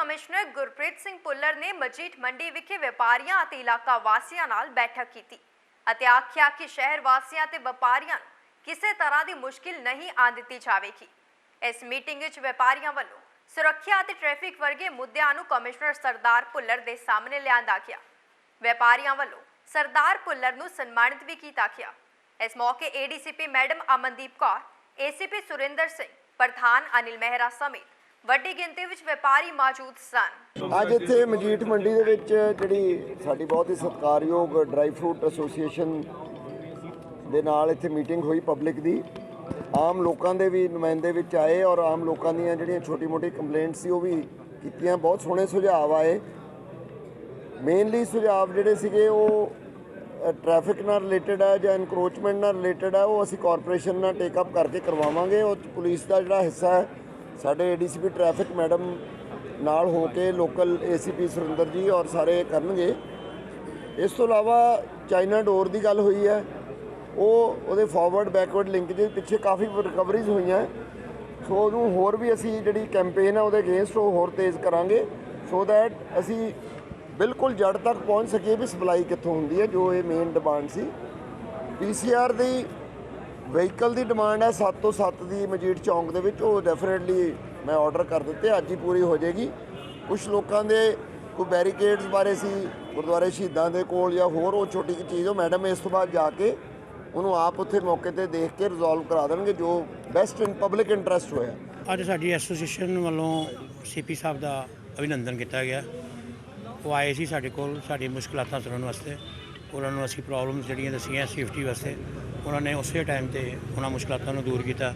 Commissioner Gurpreet Singh Bhullar ਨੇ ਮਜੀਠ ਮੰਡੀ ਵਿਖੇ ਵਪਾਰੀਆਂ ਅਤੇ ਇਲਾਕਾ ਵਾਸੀਆਂ ਨਾਲ ਬੈਠਕ ਕੀਤੀ ਅਤੇ ਆਖਿਆ ਕਿ ਸ਼ਹਿਰ ਵਾਸੀਆਂ ਤੇ ਵਪਾਰੀਆਂ ਨੂੰ ਕਿਸੇ ਤਰ੍ਹਾਂ ਦੀ ਮੁਸ਼ਕਿਲ ਨਹੀਂ ਆਉਣ ਦਿੱਤੀ ਜਾਵੇਗੀ। ਇਸ ਮੀਟਿੰਗ ਵਿੱਚ ਵਪਾਰੀਆਂ ਵੱਲੋਂ ਸੁਰੱਖਿਆ ਅਤੇ ਟ੍ਰੈਫਿਕ ਵਰਗੇ ਮੁੱਦਿਆਂ ਨੂੰ ਕਮਿਸ਼ਨਰ ਸਰਦਾਰ ਪੁੱਲਰ ਦੇ ਸਾਹਮਣੇ ਲਿਆਂਦਾ ਗਿਆ। ਵਪਾਰੀਆਂ ਵੱਲੋਂ ਸਰਦਾਰ ਪੁੱਲਰ ਨੂੰ ਸਨਮਾਨਿਤ ਵੀ ਕੀਤਾ ਗਿਆ। ਇਸ ਮੌਕੇ ADCP madam Amandeep Kaur ACP Surinder Singh, ਪ੍ਰਧਾਨ ਅਨਿਲ ਮਹਿਰਾ ਸਮੇਤ ਵੱਡੀ ਗਿਣਤੀ ਵਿੱਚ ਵਪਾਰੀ ਮੌਜੂਦ ਸਨ। ਅੱਜ ਇੱਥੇ ਮਜੀਠ ਮੰਡੀ ਦੇ ਵਿੱਚ ਜਿਹੜੀ ਸਾਡੀ ਬਹੁਤ ਹੀ ਸਤਿਕਾਰਯੋਗ ਡਰਾਈ ਫਰੂਟ ਐਸੋਸੀਏਸ਼ਨ ਦੇ ਨਾਲ ਇੱਥੇ ਮੀਟਿੰਗ ਹੋਈ ਪਬਲਿਕ ਦੀ। ਆਮ ਲੋਕਾਂ ਦੇ ਵੀ ਨੁਮਾਇੰਦੇ ਵਿੱਚ ਆਏ ਔਰ ਆਮ ਲੋਕਾਂ ਦੀਆਂ ਜਿਹੜੀਆਂ ਛੋਟੀ-ਮੋਟੀ ਕੰਪਲੇਂਟਸ ਸੀ ਉਹ ਵੀ ਕੀਤੀਆਂ। ਬਹੁਤ ਸੋਹਣੇ ਸੁਝਾਅ ਆਏ। ਮੇਨਲੀ ਸੁਝਾਅ ਜਿਹੜੇ ਸੀਗੇ ਉਹ ਟ੍ਰੈਫਿਕ ਨਾਲ ਰਿਲੇਟਡ ਹੈ ਜਾਂ ਇਨਕਰੋਚਮੈਂਟ ਨਾਲ ਰਿਲੇਟਡ ਹੈ ਉਹ ਅਸੀਂ ਕਾਰਪੋਰੇਸ਼ਨ ਨਾਲ ਟੇਕ ਅਪ ਕਰਕੇ ਕਰਵਾਵਾਂਗੇ। ਉਹ ਪੁਲਿਸ ਦਾ ਜਿਹੜਾ ਹਿੱਸਾ ਹੈ ਸਾਡੇ ਏਡੀਸੀਪੀ ਟ੍ਰੈਫਿਕ ਮੈਡਮ ਨਾਲ ਹੋ ਕੇ ਲੋਕਲ ਏਸੀਪੀ ਸੁਰਿੰਦਰ ਜੀ ਔਰ ਸਾਰੇ ਕਰਨਗੇ। ਇਸ ਤੋਂ ਇਲਾਵਾ ਚਾਈਨਾ ਡੋਰ ਦੀ ਗੱਲ ਹੋਈ ਹੈ। ਉਹ ਉਹਦੇ ਫਾਰਵਰਡ ਬੈਕਵਰਡ ਲਿੰਕ ਲਿੰਕੇਜ ਪਿੱਛੇ ਕਾਫੀ ਰਿਕਵਰੀਜ਼ ਹੋਈਆਂ। ਸੋ ਉਹਨੂੰ ਹੋਰ ਵੀ ਅਸੀਂ ਜਿਹੜੀ ਕੈਂਪੇਨ ਹੈ ਉਹਦੇ ਅਗੇਂਸਟ ਉਹ ਹੋਰ ਤੇਜ਼ ਕਰਾਂਗੇ। ਸੋ ਦੈਟ ਅਸੀਂ ਬਿਲਕੁਲ ਜੜ ਤੱਕ ਪਹੁੰਚ ਸਕੀਏ ਵੀ ਸਪਲਾਈ ਕਿੱਥੋਂ ਹੁੰਦੀ ਹੈ, ਜੋ ਇਹ ਮੇਨ ਡਿਮਾਂਡ ਸੀ। ਪੀਸੀਆਰ ਦੀ ਵਹੀਕਲ ਦੀ ਡਿਮਾਂਡ ਹੈ 7 ਤੋਂ 7 ਦੀ ਮਜੀਠ ਚੌਂਕ ਦੇ ਵਿੱਚ। ਉਹ ਡੈਫੀਨਿਟਲੀ ਮੈਂ ਆਰਡਰ ਕਰ ਦਿੱਤੇ, ਅੱਜ ਹੀ ਪੂਰੀ ਹੋ ਜਾਏਗੀ। ਕੁਝ ਲੋਕਾਂ ਦੇ ਕੋਈ ਬੈਰੀਕੇਡਸ ਬਾਰੇ ਸੀ, ਗੁਰਦੁਆਰੇ ਸ਼ਹੀਦਾਂ ਦੇ ਕੋਲ ਜਾਂ ਹੋਰ ਉਹ ਛੋਟੀ ਜਿਹੀ ਚੀਜ਼, ਉਹ ਮੈਡਮ ਇਸ ਤੋਂ ਬਾਅਦ ਜਾ ਕੇ ਉਹਨੂੰ ਆਪ ਉੱਥੇ ਮੌਕੇ ਤੇ ਦੇਖ ਕੇ ਰਿਜ਼ੋਲਵ ਕਰਾ ਦੇਣਗੇ, ਜੋ ਬੈਸਟ ਇਨ ਪਬਲਿਕ ਇੰਟਰਸਟ ਹੋਇਆ। ਅੱਜ ਸਾਡੀ ਐਸੋਸੀਏਸ਼ਨ ਵੱਲੋਂ ਸੀਪੀ ਸਾਹਿਬ ਦਾ ਅਭਿਨੰਦਨ ਕੀਤਾ ਗਿਆ। ਉਹ ਆਏ ਸੀ ਸਾਡੇ ਕੋਲ ਸਾਡੀ ਮੁਸ਼ਕਲਾਤਾਂ ਸੁਣਨ ਵਾਸਤੇ। ਉਹਨਾਂ ਨੂੰ ਅਸੀਂ ਪ੍ਰੋਬਲਮਸ ਜਿਹੜੀਆਂ ਦੱਸੀਆਂ ਸੇਫਟੀ ਵਾਸਤੇ। ਉਹਨਾਂ ਨੇ ਉਸੇ ਟਾਈਮ ਤੇ ਉਹਨਾਂ ਮੁਸ਼ਕਲਾਤਾਂ ਨੂੰ ਦੂਰ ਕੀਤਾ।